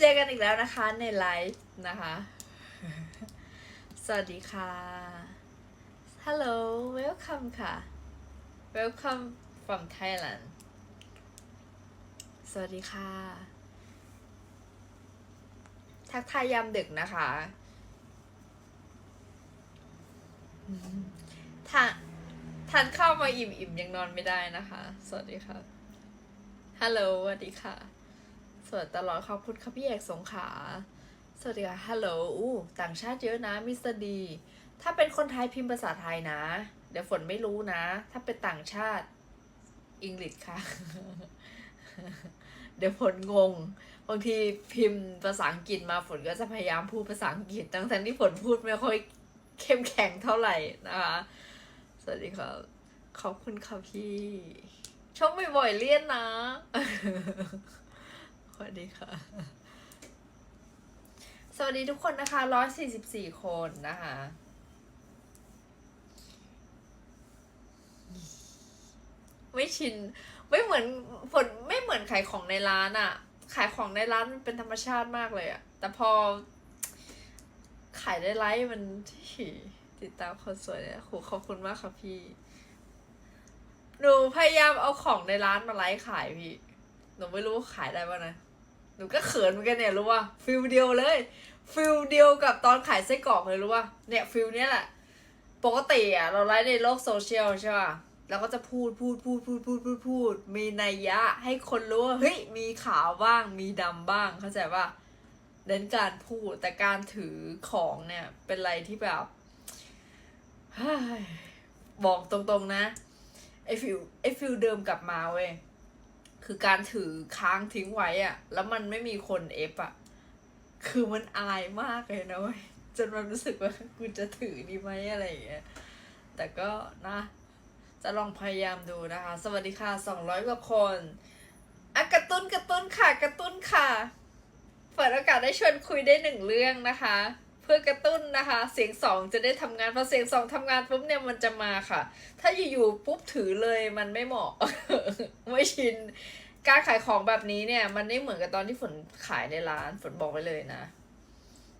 เจอกันอีกแล้วนะคะในไลฟ์นะคะ สวัสดีค่ะ Hello welcome ค่ะ welcome from Thailand สวัสดีค่ะ ทักทายยามดึกนะคะทานทานข้าวมาอิ่มๆยังนอนไม่ได้นะคะ สวัสดีค่ะ ฮัลโหลสวัสดีค่ะ สวัสดีตลอดขอบคุณค่ะพี่เอกสงขา สวัสดีค่ะ ฮัลโหลอู้ต่างชาติเยอะนะ มิสเตอร์ดี ถ้าเป็นคนไทยพิมพ์ภาษาไทยนะ เดี๋ยวฝนไม่รู้นะ ถ้าเป็นต่างชาติอังกฤษค่ะ เดี๋ยวฝนงง บางทีพิมพ์ภาษาอังกฤษมาฝนก็จะพยายามพูดภาษาอังกฤษ ทั้งแต่ที่ฝนพูดไม่ค่อยเข้มแข็งเท่าไหร่นะคะ สวัสดีครับ ขอบคุณค่ะพี่ชมบ่อยๆเลี่ยนนะ สวัสดีค่ะ สวัสดีทุกคนนะคะร้อยสี่สิบสี่คนนะคะ ไม่ชิน ไม่เหมือนฝนไม่เหมือนขายของในร้านอะขายของในร้านมันเป็นธรรมชาติมากเลยอะแต่พอ ขายได้ไลฟ์มันที่ติดตามคนสวยเนี่ยโหขอบคุณมากค่ะพี่หนูพยายามเอาของในร้านมาไลฟ์ขายพี่ หนูไม่รู้ขายได้ป่ะนะ หนูก็เขินเหมือนกันเนี่ยรู้ว่าฟิลเดียวเลยฟิลเดียวกับตอนขายไส้กรอกเลยรู้ว่าเนี่ยฟิลเนี้ยแหละ ปกติอะเราไลฟ์ในโลกโซเชียลใช่ป่ะเราก็จะพูดพูดพูดพูดพูดพูดพูด มีนัยยะให้คนรู้ว่าเฮ้ยมีขาวบ้าง มีดำบ้างเข้าใจป่ะเน้นการพูดแต่การถือของเนี่ย เป็นอะไรที่แบบเฮ้ยบอกตรงๆนะไอฟิลไอฟิลเดิมกลับมาเว้ย คือการถือค้างทิ้งไว้อะแล้วมันไม่มีคนเอฟอะคือมันอายมากเลยนะเว้ยจนมันรู้สึกว่ากูจะถือดีไหมอะไรอย่างเงี้ยแต่ก็นะ จะลองพยายามดูนะคะ สวัสดีค่ะสองร้อยกว่าคนอะกระตุ้นกระตุ้นค่ะ กระตุ้นค่ะ เปิดโอกาสได้ชวนคุยได้หนึ่งเรื่องนะคะ พื่อกระตุ้นนะคะ เสียงสองจะได้ทำงานพอเสียงสองทำงานปุ๊บเนี่ยมันจะมาค่ะ ถ้าอยู่ๆปุ๊บถือเลยมันไม่เหมาะไม่ชินการขายของแบบนี้เนี่ย มันไม่เหมือนกับตอนที่ฝนขายในร้านฝนบอกไว้เลยนะ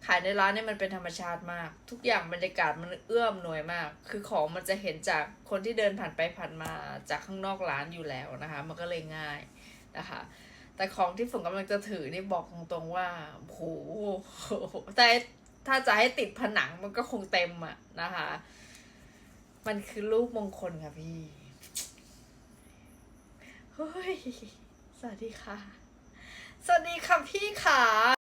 ขายในร้านเนี่ยมันเป็นธรรมชาติมาก ทุกอย่างบรรยากาศมันเอื้อมหน่วยมาก คือของมันจะเห็นจากคนที่เดินผ่านไปผ่านมาจากข้างนอกร้านอยู่แล้วนะคะ มันก็เลยง่ายนะคะแต่ของที่ฝนกำลังจะถือนี่บอกตรงๆว่าโอ้โหแต่ ถ้าจะให้ติดผนังมันก็คงเต็มอะนะคะ มันคือลูกมงคลค่ะพี่เฮ้ยสวัสดีค่ะ สวัสดีค่ะพี่ขา